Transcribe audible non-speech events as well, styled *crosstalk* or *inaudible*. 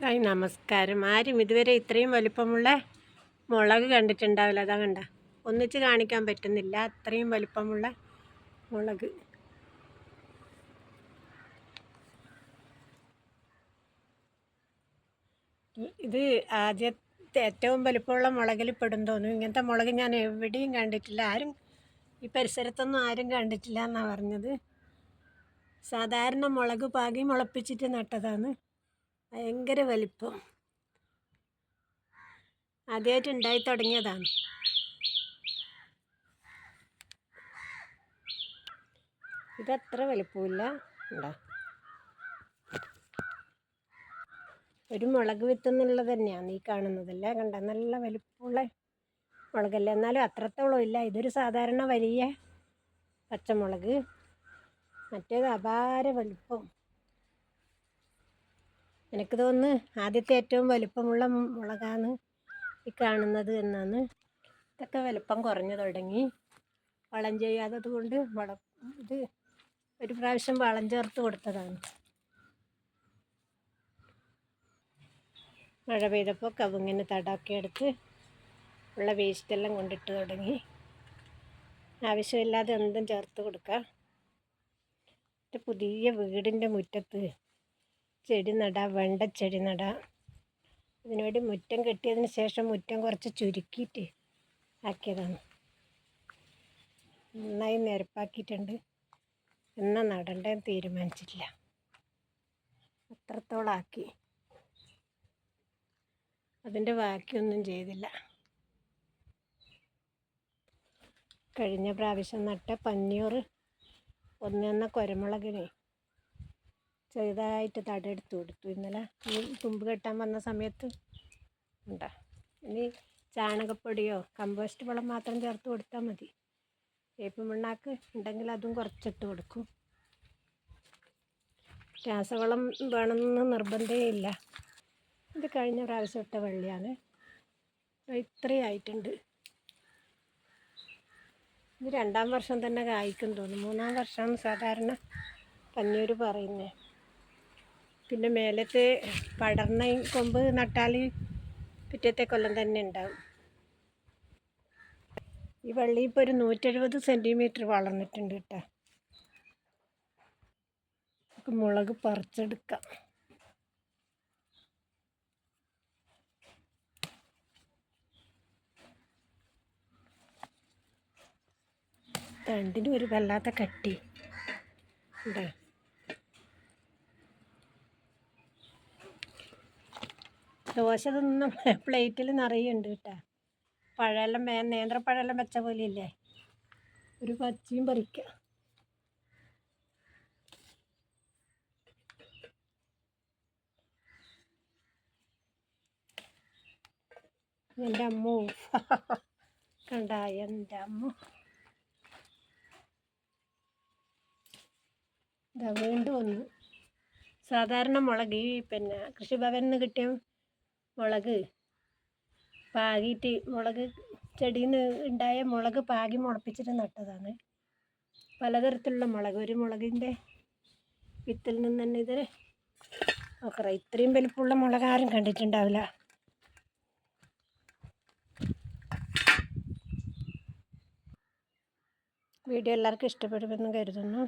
Hi നമസ്കാരം. ആരും ഇതുവരെ ഇത്രയും വലിപ്പമുള്ള മുളക് കണ്ടിട്ടുണ്ടാവില്ല. അതാ കണ്ട. ഒന്നിച്ച് കാണിക്കാൻ പറ്റുന്നില്ല. അത്രയും വലിപ്പമുള്ള മുളക്. ഇത് ആദ്യത്തെ ഏറ്റവും വലിപ്പമുള്ള മുളകിൽ പെടും തോന്നുന്നു. ഇങ്ങനത്തെ മുളക് ഞാൻ എവിടെയും കണ്ടിട്ടില്ല. ആരും ഈ പരിസരത്തൊന്നും ആരും കണ്ടിട്ടില്ല എന്നാണ് പറഞ്ഞത്. സാധാരണ മുളക് പാകി മുളപ്പിച്ചിട്ട് നട്ടതാണ്. ഭയങ്കര വലിപ്പം. ആദ്യമായിട്ട് ഉണ്ടായി തുടങ്ങിയതാണ്. ഇതത്ര വലിപ്പമില്ല. ഉണ്ടോ ഒരു മുളക് വിത്ത് എന്നുള്ളത് തന്നെയാണ് ഈ കാണുന്നതല്ല. കണ്ട? നല്ല വലിപ്പമുള്ള മുളകല്ല? എന്നാലും അത്രത്തോളം ഇല്ല. ഇതൊരു സാധാരണ വലിയ പച്ചമുളക്. മറ്റേത് അപാര വലിപ്പം. എനിക്ക് തോന്നുന്നു ആദ്യത്തെ ഏറ്റവും വലുപ്പമുള്ള മുളകാണ് ഈ കാണുന്നത് എന്നാണ്. ഇതൊക്കെ വലുപ്പം കുറഞ്ഞു തുടങ്ങി. വളം ചെയ്യാത്തത് കൊണ്ട് വളം ഇത് ഒരു പ്രാവശ്യം വളം ചേർത്ത് കൊടുത്തതാണ്. മഴ പെയ്തപ്പോൾ കവുങ്ങിന് തടാക്കിയെടുത്ത് ഉള്ള വേസ്റ്റെല്ലാം കൊണ്ടിട്ട് തുടങ്ങി. ആവശ്യമില്ലാതെ എന്തും ചേർത്ത് കൊടുക്കാം. പുതിയ വീടിന്റെ മുറ്റത്ത് ചെടി നടാം ചെടി നടാം. അതിനുവേണ്ടി മുറ്റം കെട്ടിയതിന് ശേഷം മുറ്റം കുറച്ച് ചുരുക്കിയിട്ട് ആക്കിയതാണ്. നന്നായി നിരപ്പാക്കിയിട്ടുണ്ട്. എന്നാ നടണ്ടേ തീരുമാനിച്ചിട്ടില്ല. അത്രത്തോളം ആക്കി. അതിന്റെ ബാക്കിയൊന്നും ചെയ്തില്ല. കഴിഞ്ഞ പ്രാവശ്യം നട്ട പഞ്ഞൂറ് ഒന്നെന്ന കുരമുളകിനെ ചെറുതായിട്ട് തടെടുത്ത് കൊടുത്തു. ഇന്നലെ തുമ്പ് കെട്ടാൻ വന്ന സമയത്ത് ഉണ്ടാ? ഇനി ചാണകപ്പൊടിയോ കമ്പോസ്റ്റ് വളം മാത്രം ചേർത്ത് കൊടുത്താൽ മതി. വേപ്പ് മണ്ണാക്ക് ഉണ്ടെങ്കിൽ അതും കുറച്ചിട്ട് കൊടുക്കും. രാസവളം വേണമെന്ന് നിർബന്ധമേ ഇല്ല. ഇത് കഴിഞ്ഞ പ്രാവശ്യം ഇട്ട വെള്ളിയാണ്. ഇത്രയും ആയിട്ടുണ്ട്. ഇത് രണ്ടാം വർഷം തന്നെ കായ്ക്കും തോന്നുന്നു. മൂന്നാം വർഷമാണ് സാധാരണ പന്നിയൂർ പറയുന്നത് പിന്നെ മേലത്തെ പടർന്ന കൊമ്പ് നട്ടാൽ പിറ്റത്തെ കൊല്ലം തന്നെ ഉണ്ടാവും. ഈ വള്ളി ഇപ്പോൾ ഒരു നൂറ്റെഴുപത് സെന്റിമീറ്റർ വളർന്നിട്ടുണ്ട് കേട്ടോ. നമുക്ക് മുളക് പറിച്ചെടുക്കാം. തണ്ടിന് ഒരു വല്ലാത്ത കട്ടി. ഉണ്ടോ? ദോശ തിന്ന *laughs* പ്ലേറ്റിൽ നിറയുണ്ട് കേട്ടോ. പഴമെല്ലാം വേ നേന്ത്രപ്പഴമെല്ലാം വെച്ച പോലെ ഇല്ലേ ഒരു പച്ചയും പറിക്കുക എന്റെ അമ്മ. *laughs* കണ്ട എന്റെ അമ്മ. ഇതാ വീണ്ടും ഒന്ന് സാധാരണ മുളക് ഈ പിന്നെ കൃഷിഭവനിൽ നിന്ന് കിട്ടിയ മുളക് പാകിയിട്ട് മുളക് ചെടിയിൽ നിന്ന് ഉണ്ടായ മുളക് പാകി മുളപ്പിച്ചിട്ട് നട്ടതാണ്. പലതരത്തിലുള്ള മുളക് ഒരു മുളകിന്റെ വിത്തിൽ നിന്ന് തന്നെ ഇത് നോക്കറ ഇത്രയും വലിപ്പമുള്ള മുളക് ആരും കണ്ടിട്ടുണ്ടാവില്ല. വീഡിയോ എല്ലാവർക്കും ഇഷ്ടപ്പെടുമെന്ന് കരുതുന്നു.